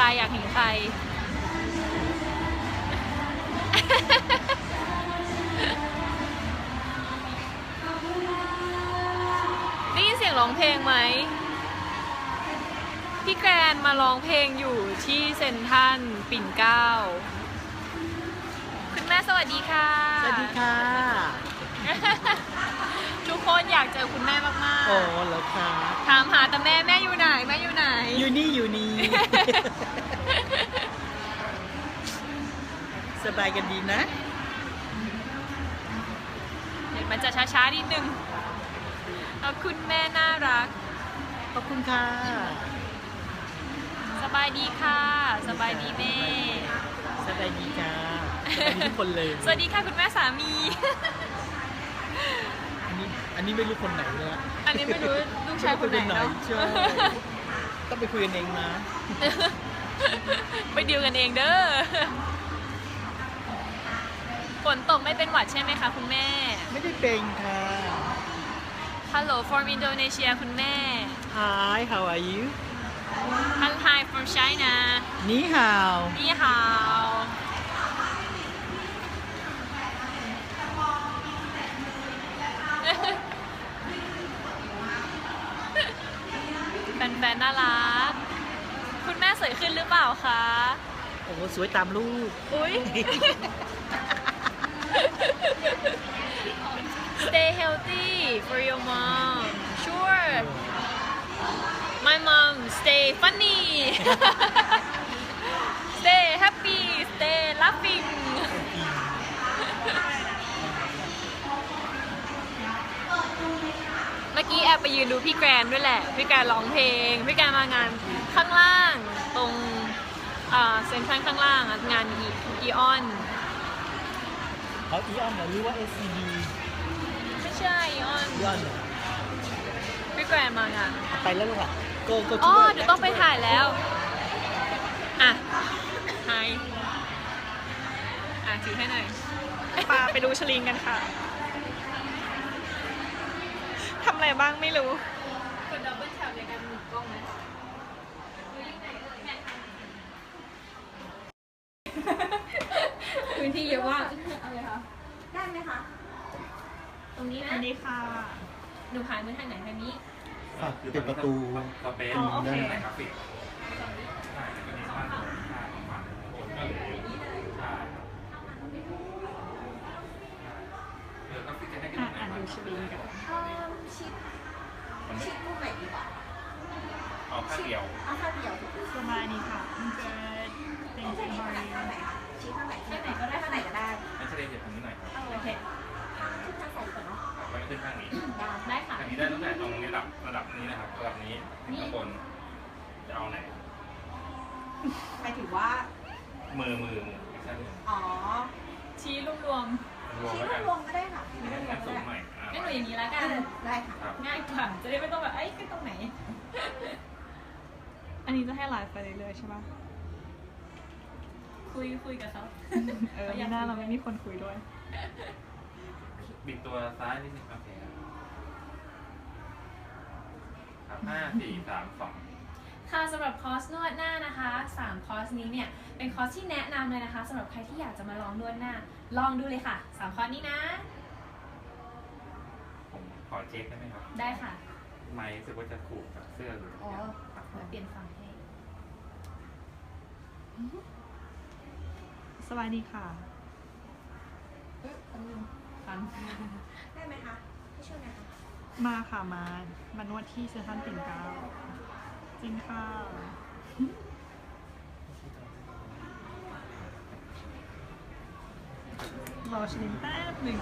ใครอยากเห็นใคร ได้ยินเสียงร้องเพลงไหม พี่แกรนมาร้องเพลงอยู่ที่เซนทันปิ่นเก้า คุณแม่สวัสดีค่ะ สวัสดีค่ะ กคนอยากเจอคุณแม่มากโอ้เหรอคะๆ ถามหาแต่แม่แม่อยู่ไหนแม่อยู่ไหน อยู่นี่อยู่นี่ สบายกันดีนะ เดี๋ยวมันจะช้าๆนิดนึงแล้วคุณแม่น่ารัก ขอบคุณค่ะ สบายดีค่ะ สบายดีแม่ สบายดีจ้าสบายดีทุกคนเลย สวัสดีค่ะคุณแม่สามี อันนี้อันนี้ไม่รู้คนไหนเลยอะอันนี้ไม่รู้ลูกชายคนไหนเนาะ ใช่ต้องไปคุยกันเองนะ ไปดิวกันเองเด้อ ฝนตกไม่เป็นหวัดใช่ไหมคะคุณแม่ ไม่ได้เป็นค่ะ Hello from Indonesia คุณแม่ Hi how are you Hi from China นี่ฮาว นี่ฮา วแฟนๆน่ารัก คุณแม่สวยขึ้นหรือเปล่าคะ โอ้สวยตามลูก อุ้ย Stay healthy for your mom. Sure. My mom stay funny. ยืนดูพี่แกรนด้วยแหละ พี่แกรนร้องเพลง พี่แกรนมางานข้างล่างตรงเซ็นทรัลข้างล่างอะงานอีอีออนเขาอีออนเหรอหรือว่า SCB ไม่ใช่อีออนอีออนเหรอพี่แกรนมางานไปแล้วเหรอคะก็ก็อ๋อช่วยเดี๋ยวต้องไปถ่ายแล้วอะไฮอะถือให้หน่อยปาไปดูชลิงกันค่ะ ทำอะไรบ้างไม่รู้ กดดับเบิลแท็บในการหมุนกล้องไหมพื้นที่เยอะมากอะไรคะได้ไหมคะ ตรงนี้อันะนนี้ค่ะ หนูหายมือทางไหนทางนี้ ฝากปิดประตู สเปซอ๋อโอเคในกราฟิกใช่ก็มีบ้านใช่ประมาณนั้นคนก็เลยใช่เออกราฟิกจะให้กัน อะยังไงอ่านบ้างดูชลิงกันเอ่อชิปชิปรูปไหนดีกว่าเอาข้างเดียวเอาข้างเดียวสบายดีค่ะ มันเกิดเป็นชิปมบข้างริไหนข้างไหนคะชิปข้างไหนข้างไหนก็ได้ข้างไหนก็ได้ไม่ใช่เดี๋ยวตรงนี้หน่อยครับโอเคชิปข้างใส่ก่อนเนาะไปขึ้นข้างนี้ได้ค่ะข้างนี้ได้ตั้งแต่ตรงระดับระดับนี้นะครับระดับนี้ถึงข้างบนจะเอาไหนหมายถึงว่า มือมือมือไม่ใช่มืออ๋อชี้รวมรวมชิปแล้วกันรวมก็ได้ค่ะชิปรวมงั้นก็ได้ใหม่ งั้นหนูอย่างนี้แล้วกัน ได้ค่ะครับง่ายกว่า จะได้ไม่ต้องแบบ เอ้ยขึ้นตรงไหน อันนี้จะให้ไลฟ์ไปเรื่อยๆใช่ปะคุยคุยกับเขาเออไม่น่าเราไม่มีคนคุยด้วย บิดตัวซ้ายนิดนึงโอเคครับครับห้าสี่สามสองค่ะสำหรับคอร์สนวดหน้านะคะ3คอร์สนี้เนี่ยเป็นคอร์สที่แนะนำเลยนะคะสำหรับใครที่อยากจะมาลองนวดหน้า ลองดูเลยค่ะ3คอร์สนี้นะผม ขอเช็คได้ไหมครับ ได้ค่ะ ไม้รู้สึกว่าจะขูดกับเสื้ออยู่อ๋อ ครับเดี๋ยวเปลี่ยนฝั่งให้สบายดีค่ะ เอ๊ะอันนึงฟังได้ไหมคะให้ช่วยไหมคะมาค่ะมามานวดที่เซนทรัลปิ่นเกล้าจริงค่ะ รอชลิงแป๊บหนึ่ง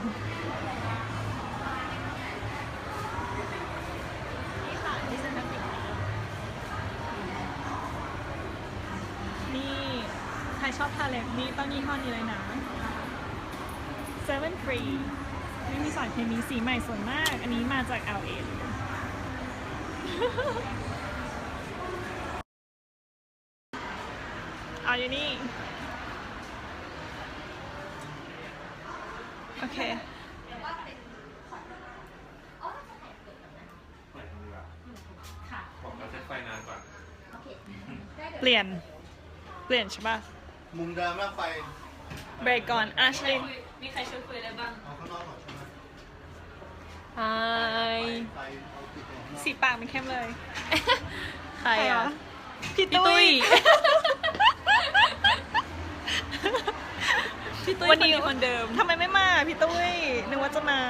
รชอบทาเล็บนี่ต้องยี่ห้อนี้เลยนะ Seven Free ไม่มีสารเคมีสีใหม่สวยมาก อันนี้มาจาก LA เลยเอาอยู่นี่ โอเคเปิดมืออะค่ะผมเราเช็คไฟนานกว่าโอเคได้เดี๋ยวเปลี่ยน เปลี่ยนใช่ป่ะ มุมเดิมแล้วไฟเบรกก่อนอะชลินมีใครช่วยคุยอะไรบ้าง เอาข้างนอกหน่อยใช่ไหมไฮไฟเอาติดลงข้างนอกสีปากมันเข้มเลย ใครอะ พี่พี่ตุ้ตุ้ยยพี่ตุ้ยวันนี้คนคนเดิมทำไมไม่มาพี่ตุ้ย นึกว่าจะมา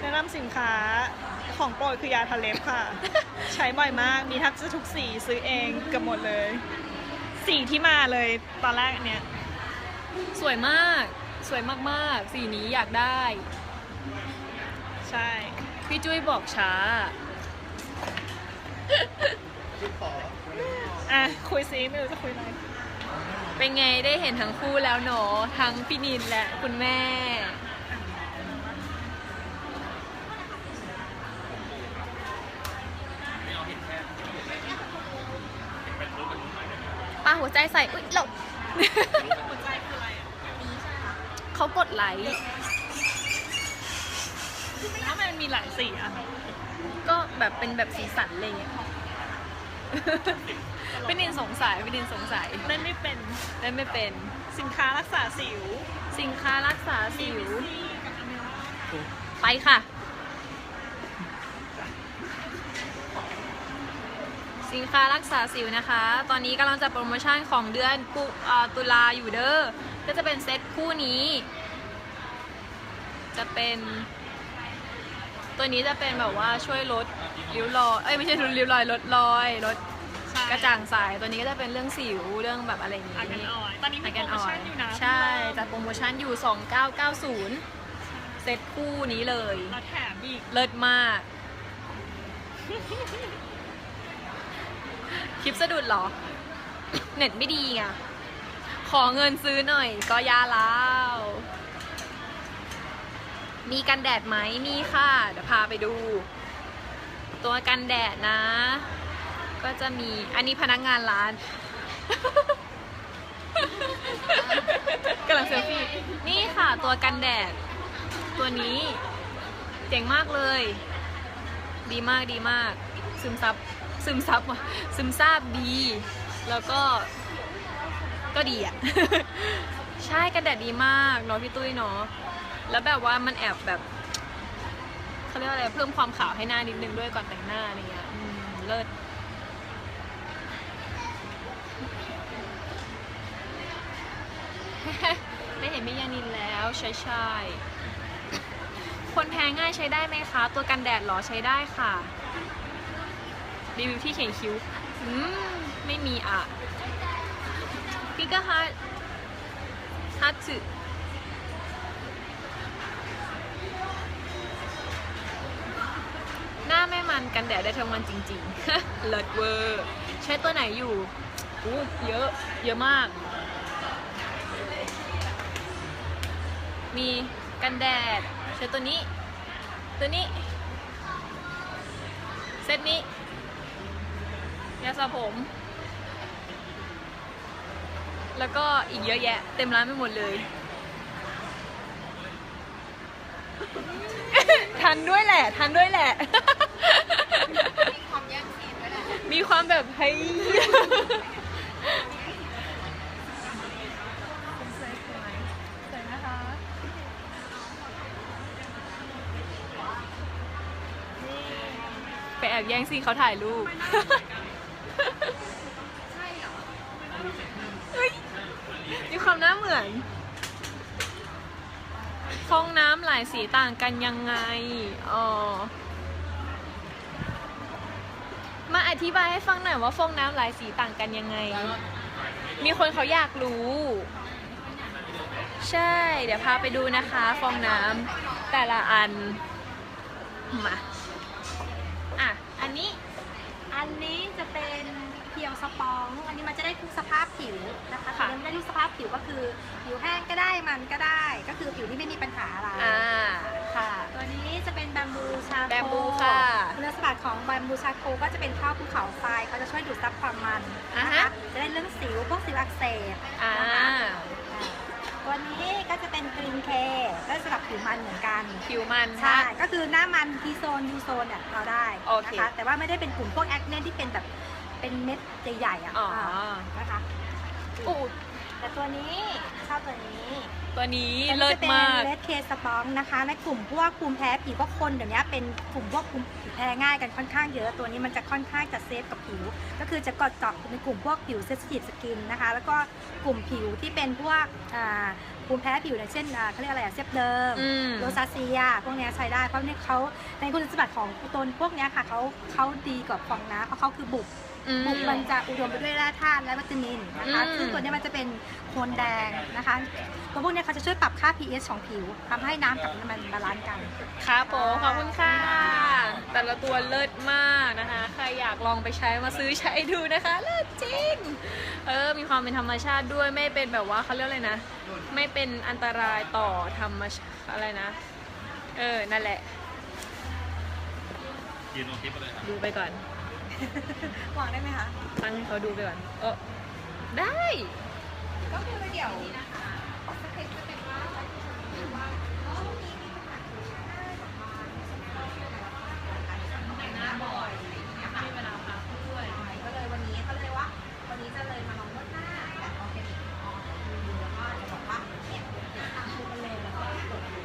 แนะนำสินค้าของโปรดคือยาทาเล็บค่ะ ใช้บ่อยมาก มีทับจะทุกสีซื้อเองเกับหมดเลย สีที่มาเลยตอนแรกอันเนี้ยสวยมาก สวยมากๆ สีนี้อยากได้ ใช่ พี่จุ้ยบอกช้าออะ คุยซิไม่รู้จะคุยอะไร เป็นไงได้เห็นทั้งคู่แล้วเนอะทั้งพี่นินและคุณแม่ ปาหัวใจใส่ อุ๊ย หลบหัวใจคืออะไรอะเขากดไลค์แล้วทำไมมันมีหลายสีอะก็แบบเป็นแบบสีสันอะไรเงี้ยพี่นินสงสัยพี่นินสงสัยเล่นไม่เป็นเล่นไม่เป็นสินค้ารักษาสิว สินค้ารักษาสิวซีกับอเมล่าไปค่ะ สินค้ารักษาสิวนะคะ ตอนนี้กำลังจะโปรโมชั่นของเดือนกุอ่าตุลาอยู่เด้อ ก็จะเป็นเซตคู่นี้ จะเป็น ตัวนี้จะเป็นแบบว่าช่วยลดริ้วรอย เอ้ยไม่ใช่ลดริ้วรอยลดรอยลดใช่กระจ่างใสตัวนี้ก็จะเป็นเรื่องสิวเรื่องแบบอะไรอย่างนี้อากันออยตอนนี้มีอาโปกัรนโมออชั่ยนอยู่นะใช่จัดโปรโมชั่นอยู่ 2990 เซตคู่นี้เลยเราแถมอีก เลิศมาก คลิปสะดุดเหรอ เน็ตไม่ดีไงขอเงินซื้อหน่อย ก็ยาแล้วมีกันแดดไหมมีค่ะ เดี๋ยวพาไปดู ตัวกันแดดนะ ก็จะมีอันนี้พนักงานร้านกำลังเซลฟี่ นี่ค่ะ ตัวกันแดด ตัวนี้ เจ๋งมากเลย ดีมากดีมาก ซึมซับ ซึมซับว่ะซึมซาบดี แล้วก็ก็ดีอะ ใช่กันแดดดีมากเนาะพี่ตุ้ยเนาะแล้วแบบว่ามันแอบแบบเขาเรียกว่าอะไรเพิ่มความขาวให้หน้านิดนึงด้วยก่อนแต่งหน้าอะไรเงี้ยเลิศได้เห็นพี่ยานินแล้วใช่ใช่คนแพ้ง่ายใช้ได้ไหมคะ ตัวกันแดดหรอใช้ได้ค่ะ รีวิวที่เขียนคิ้ว อืม ไม่มีอะพี่ก็ฮัทฮัตสึหน้าไม่มันกันแดดได้ทั้งวันจริงๆเลิศเวอร์ ใช้ตัวไหนอยู่อู้เยอะ เยอะมาก มีกันแดด ใช้ตัวนี้ ตัวนี้ เซตนี้ ยาสระผม แล้วก็อีกเยอะแยะ เต็มร้านไปหมดเลย ทันด้วยแหละ ทันด้วยแหละความแย่งซีนไว้แหละมีความแบบเฮ้ยสวยสวยสวยนะคะ ไปแอบแย่งซีนเขาถ่ายรูปใช่เหรอ เฮ้ย มีความหน้าเหมือนฟองน้ำหลายสีต่างกันยังไง อ๋อ มาอธิบายให้ฟังหน่อยว่าฟองน้ำหลายสีต่างกันยังไง มีคนเขาอยากรู้ ใช่ เดี๋ยวพาไปดูนะคะ ฟองน้ำแต่ละอัน มา อะ อันนี้ อันนี้ เพียวสปอง อันนี้มันจะได้ทุกสภาพผิวนะคะค่ะแต่ไม่ได้ทุกสภาพผิวก็คือ ผิวแห้งก็ได้มันก็ได้ ก็คือผิวที่ไม่มีปัญหาอะไร อ่าค่ะ ตัวนี้จะเป็นแบมบูชาโคแบมบูค่ะคุณสมบัติของแบมบูชาโคก็จะเป็นท่อภูเขาไฟเขาจะช่วยดูดซับความมันอ่านะฮะ คะจะได้เรื่องสิวพวกสิวอักเสบอ่านะคะอ่าตัวนี้ก็จะเป็นกรีนเคก็สำหรับผิวมันเหมือนกัน ผิวมันใช่ ค่ะ ก็คือหน้ามันทีโซนยูโซนเนี่ยเราได้โอเค นะคะ แต่ว่าไม่ได้เป็นกลุ่มพวกแอคเน่ที่เป็นแบบ เป็นเม็ดใหญ่ๆอะอ๋อานะคะอู้แต่ตัวนี้ชอบตัวนี้ตัวนี้ตัวเลินี้ศจะเป็นมาก เลดเคสปองนะคะ ในกลุ่มพวกภูมิแพ้ผิวพวกคนเดี๋ยวนี้เป็นกลุ่มพวกภูมิผิวแพ้ง่ายกันค่อนข้างเยอะตัวนี้มันจะค่อนข้างจะเซฟกับผิว ก็คือจะกดเจาะในกลุ่มพวกผิวเซสทีฟสกินนะคะ แล้วก็กลุ่มผิวที่เป็นพวกอ่าภูมิแพ้ผิวอย่างเช่นอ่าเขาเรียกอะไรอะเซฟเดิมอืม โรซาเซีย พวกเนี้ยใช้ได้เพราะเนี่ยเขาในคุณสมบัติของตัวพวกเนี้ยค่ะเขาเขาดีกว่าฟองน้ำเพราะเขาคือบุก อืมบุกมันจะอุดมไปด้วยแร่ธาตุและวิตามินนะคะอืม ซึ่งตัวเนี้ยมันจะเป็นโคนแดงนะคะตัวพวกเนี้ยเขาจะช่วยปรับค่า pH ของผิวทำให้น้ำกับน้ำมันบาลานซ์กัน ครับผมขอบคุณค่ะ แต่ละตัวเลิศมากนะคะ ใครอยากลองไปใช้มาซื้อใช้ดูนะคะ เลิศจริง เออ มีความเป็นธรรมชาติด้วยไม่เป็นแบบว่าเขาเรียกอะไรนะ ไม่เป็นอันตรายต่อธรรมชาติอะไรนะ เออ นั่นแหละ ยืนตรงคลิปไปเลยครับ ดูไปก่อน วางได้ไหมคะ ตั้งให้เขาดูไปก่อนเออได้ ก็คือเดี๋ยวก็เลยวันนี้ก็เลยว่า วันนี้จะเลยมาลองนวดหน้าแบบออร์แกนิกออกแล้วก็จะบอกว่าเนี่ยตามชื่อกันเลยแล้วก็กดดู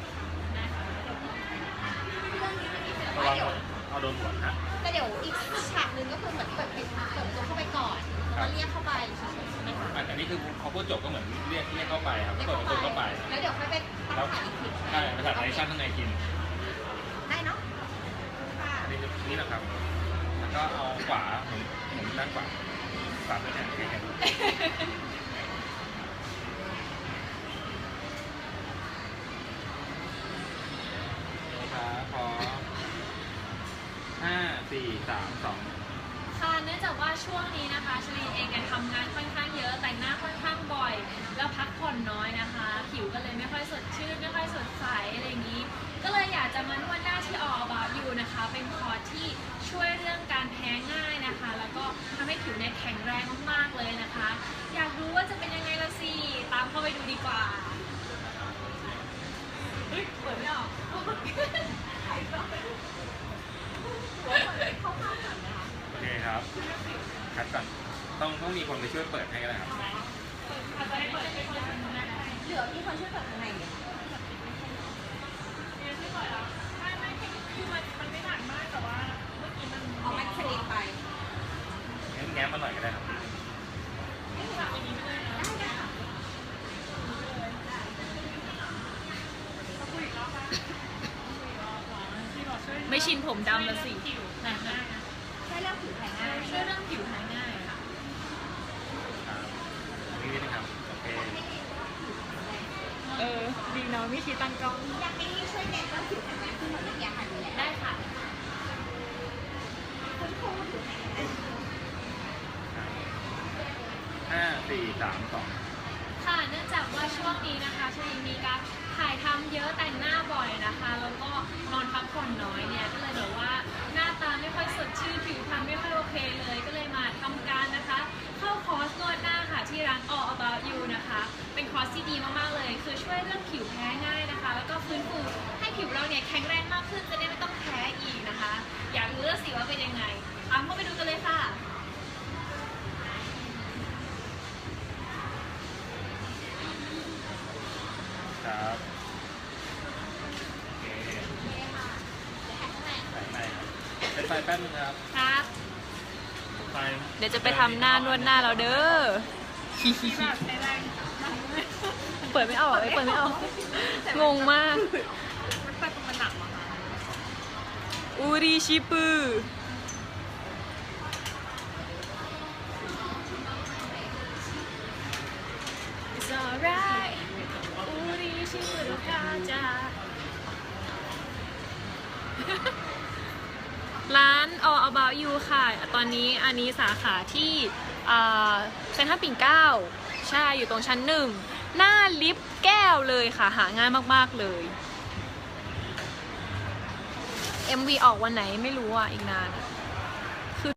ระวังเอาโดนหัวนะ แต่เดี๋ยวอีกฉากหนึ่งก็คือเหมือนเปิดปิดเปิดตัวเข้าไปก่อนแล้วก็เรียกเข้าไปเฉยๆใช่ไหมคะ อันนี้คือเขาพูดจบก็เหมือนเรียกเรียกเข้าไปครับ เรียก เปิดประตูเข้าไป แล้วเดี๋ยวค่อยไปตั้งถ่ายอีกที ใช่ภาษาไทยชั่นข้างในกิน ได้เนาะค่ะ อั นนี้นี่แหละครับ แล้วก็เอาขวาหมุนหมุนด้านขวาสามไปเนี่ยแค่นี้ครับพอห้าสี่สามสองค่ะเนื่องจากว่าช่วงนี้นะคะชลีเองเนี่ยทำงานค่อนข้างเยอะแต่งหน้าค่อนข้างบ่อย แล้วพักผ่อนน้อยนะคะ ผิวก็เลยไม่ค่อยสดชื่นไม่ค่อยสด ทำให้ผิวเนี่ยแข็งแรงมากๆเลยนะคะ อยากรู้ว่าจะเป็นยังไงละสิ ตามเข้าไปดูดีกว่าเฮ้ยเปิดไม่ออกโอเคครับคัดก่อนต้องต้องมีคนไปช่วยเปิดให้ก็ได้ครับ เหลือที่คนช่วยเปิดข้างในเนี่ยเอาแม็กซ์เรย์ไปงั้น แง้มมาหน่อยก็ได้ครับไม่ชินผมดำละสิแพ้ง่ายนะ ใช่เรื่องผิวแพ้ง่าย ช่วยเรื่องผิวแพ้ง่ายค่ะ ครับนี่นิดนึงครับ โอเค เออ ดีเนาะวิธีตั้งกล้อง อยากให้ช่วยเน้นเรื่องผิวแพ้ง่ายขึ้นเหมือนเมื่อกี้ค่ะดูแล ได้ค่ะ คุณครูผิวแพ้ง่าย ห้าสี่สามสอง ค่ะ เนื่องจากว่าช่วงนี้นะคะ ชลีมีกถ่ายทำเยอะแต่งหน้าบ่อยนะคะ แล้วก็นอนพักผ่อนน้อยเนี่ยก็เลยแบบว่าหน้าตาไม่ค่อยสดชื่นผิวพรรณไม่ค่อยโอเคเลย ก็เลยมาทำการนะคะ เข้าคอร์สนวดหน้าค่ะที่ร้าน All About You นะคะ เป็นคอร์สที่ดีมากๆเลย คือช่วยเรื่องผิวแพ้ง่ายนะคะ แล้วก็ฟื้นฟูให้ผิวเราเนี่ยแข็งแรงมากขึ้นจะได้ไม่ต้องแพ้อีกนะคะ อยากรู้แล้วสิว่าเป็นยังไงตามเข้าไปดูกันเลยค่ะ ครับโอเคใส่ไปครับ เป็นไฟแป๊บนึงครับครับไฟเดี๋ยวจะไปทำหน้านวดหน้าเราเด้อ เปิดไม่ออกเลยเปิดไม่ออก งงมากมันไปตรงมันหนักมาอูริชิปุอูริชิปุรุกาจา ร้าน All About You ค่ะ ตอนนี้อันนี้สาขาที่เซ็นทรัลปิ่นเกล้าใช่ อยู่ตรงชั้นหนึ่ง หน้าลิฟต์แก้วเลยค่ะ หาง่ายมาก ๆ เลย MV ออกวันไหนไม่รู้อะ อีกนานคือ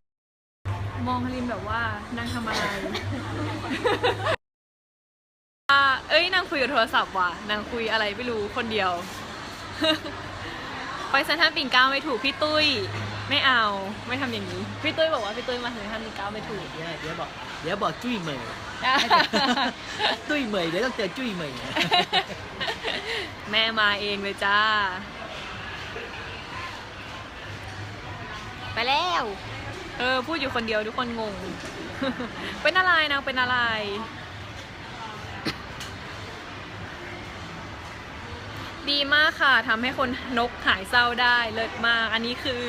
มองฮารินแบบว่านางทำอะไร เอ้ยนางคุยกับโทรศัพท์ว่ะนางคุยอะไรไม่รู้คนเดียว ไปเซ็นทรัลปิ่นเกล้าไม่ถูกพี่ตุ้ย ไม่เอาไม่ทำอย่างนี้ พี่ตุ้ยบอกว่าพี่ตุ้ยมาถึงทำมีก้าวไม่ถูก เดี๋ยวเดี๋ยวบอกเดี๋ยวบอกจุ้ยเหมยตุ้ยเหมยเดี๋ยวต้องเจอจุ้ยเหมย แม่มาเองเลยจ้า ไปแล้ว เออ พูดอยู่คนเดียวทุกคนงง เป็นอะไรนางเป็นอะไร ดีมากค่ะทำให้คนนกหายเศร้าได้เลิศมาก อันนี้คือ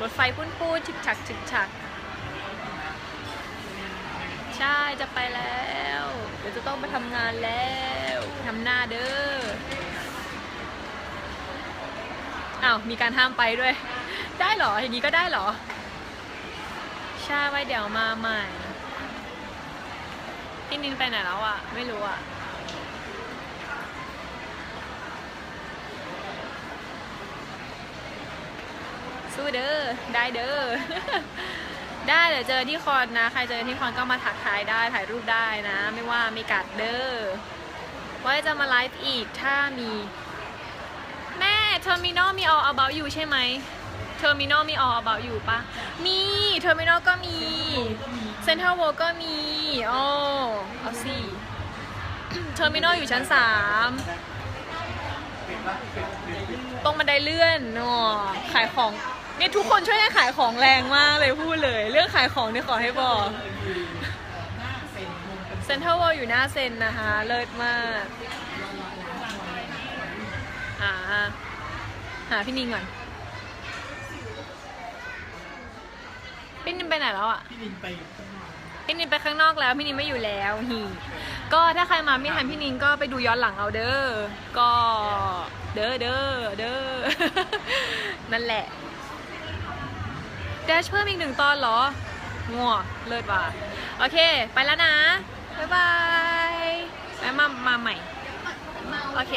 รถไฟปุ้นปูนชิกฉักชิกฉัก ใช่จะไปแล้ว เดี๋ยวจะต้องไปทำงานแล้วทำหน้าเด้ออ้าวมีการห้ามไปด้วย ได้เหรออย่างนี้ก็ได้เหรอ ใช่ไว้เดี๋ยวมาใหม่พี่นินไปไหนแล้วอะไม่รู้อะ เด้อได้เด้อได้เดี๋ยวเจอที่คอนนะ ใครเจอที่คอนก็มาถักทายได้ถ่ายรูปได้นะ ไม่ว่าไม่กัดเด้อว่าจะมาไลฟ์อีกถ้ามี แม่เทอร์มินอลมี all about you ใช่ไหมเทอร์มินอลมี all about you ปะมีเทอร์มินอลก็มีเซ็นทรัลเวิลด์ก็มีอ๋อเอาสิเทอร์มินอลอยู่ชั้นสามตรงบันไดเลื่อนอ๋อขายของ เนี่ยทุกคนช่วยกันขายของแรงมากเลยพูดเลย เรื่องขายของเนี่ยขอให้บอกเซ็นทรัลเวิลด์อยู่หน้าเซ็นนะคะ เลิศมากหาหาพี่นิงก่อนพี่นินไปไหนแล้วอะ พี่นินไปพี่นินไปข้างนอกแล้ว พี่นินไม่อยู่แล้วฮีก็ถ้าใครมาไม่ทันพี่นินก็ไปดูย้อนหลังเอาเด้อ ก็เด้อเด้อเด้อ นั่นแหละ แดชเพิ่มอีกหนึ่งตอนเหรองัวเลิศว่ะโอเค ไปแล้วนะ บ๊ายบายแม่มามาใหม่ โอเค